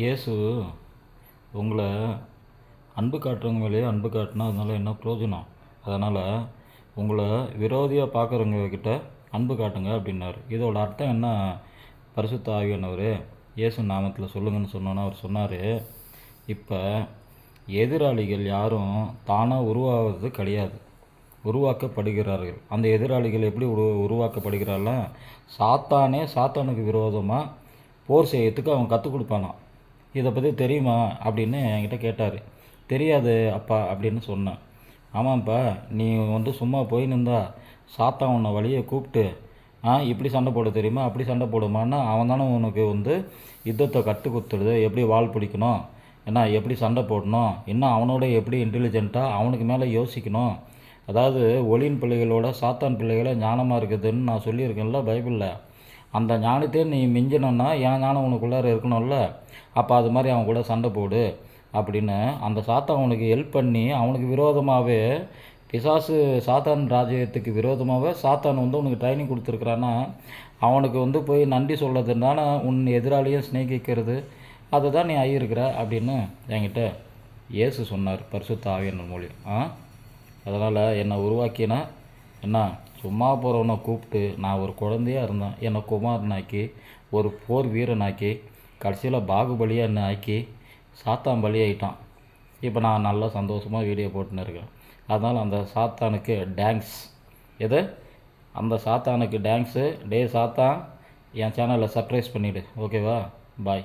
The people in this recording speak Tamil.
இயேசு உங்களை அன்பு காட்டுறவங்க மேலேயே அன்பு காட்டினா அதனால் என்ன பிரயோஜனம்? அதனால் உங்களை விரோதியாக பார்க்குறவங்க கிட்ட அன்பு காட்டுங்க அப்படின்னாரு. இதோட அர்த்தம் என்ன? பரிசுத்த ஆகியனவர் இயேசு நாமத்தில் சொல்லுங்கன்னு சொன்னோன்னா அவர் சொன்னார் இப்போ எதிராளிகள் யாரும் தானாக உருவாகிறது கிடையாது. உருவாக்கப்படுகிறார்கள். அந்த எதிராளிகள் எப்படி உரு உருவாக்கப்படுகிறாள்னா சாத்தானே சாத்தானுக்கு விரோதமாக போர் செய்யறதுக்கு அவன் கற்றுக் கொடுப்பானான் இதை பற்றி தெரியுமா அப்படின்னு என்கிட்ட கேட்டார். தெரியாது அப்பா அப்படின்னு சொன்னேன். ஆமாம்ப்பா நீ வந்து சும்மா போய் நின்றா சாத்தா உன்னை வழியை கூப்பிட்டு ஆ இப்படி சண்டை போட தெரியுமா? அப்படி சண்டை போடுமான்னா அவன் தானே உனக்கு வந்து யுத்தத்தை கற்றுக் கொடுத்துடுது. எப்படி வாள் பிடிக்கணும்? என்ன எப்படி சண்டை போடணும்? இன்னும் அவனோட எப்படி இன்டெலிஜென்ட்டாக அவனுக்கு மேலே யோசிக்கணும்? அதாவது ஒளியின் பிள்ளைகளோட சாத்தான் பிள்ளைகளை ஞானமாக இருக்குதுன்னு நான் சொல்லியிருக்கேன்ல பைபிளில் அந்த ஞானத்தையே நீ மிஞ்சணும்னா என் ஞானம் உனக்குள்ளார இருக்கணும்ல? அப்போ அது மாதிரி அவன் கூட சண்டை போடு அப்படின்னு அந்த சாத்தான் அவனுக்கு ஹெல்ப் பண்ணி அவனுக்கு விரோதமாகவே பிசாசு சாத்தான் ராஜ்யத்துக்கு விரோதமாகவே சாத்தான் வந்து உனக்கு ட்ரைனிங் கொடுத்துருக்குறான்னா அவனுக்கு வந்து போய் நன்றி சொல்கிறதுனால உன் எதிராளியும் சிநேகிக்கிறது. அதை தான் நீ ஆகியிருக்கிற அப்படின்னு என்கிட்ட இயேசு சொன்னார் பரிசுத்த ஆவியன் மொழி ஆ? அதனால் என்னை உருவாக்கினா என்ன? சும்மா போகிறவனை கூப்பிட்டு நான் ஒரு குழந்தையாக இருந்தேன். என்னை குமாரனாக்கி ஒரு போர் வீரனாக்கி கடைசியில் பாகுபலியாக என்ன ஆக்கி சாத்தான் பலியாயிட்டான் இப்போ நான் நல்லா சந்தோஷமாக வீடியோ போட்டுன்னு இருக்கேன். அதனால் அந்த சாத்தானுக்கு டேங்க்ஸ் எது? அந்த சாத்தானுக்கு டேங்க்ஸு டே சாத்தான் என் சேனலில் சர்ப்ரைஸ் பண்ணிவிடு ஓகேவா பாய்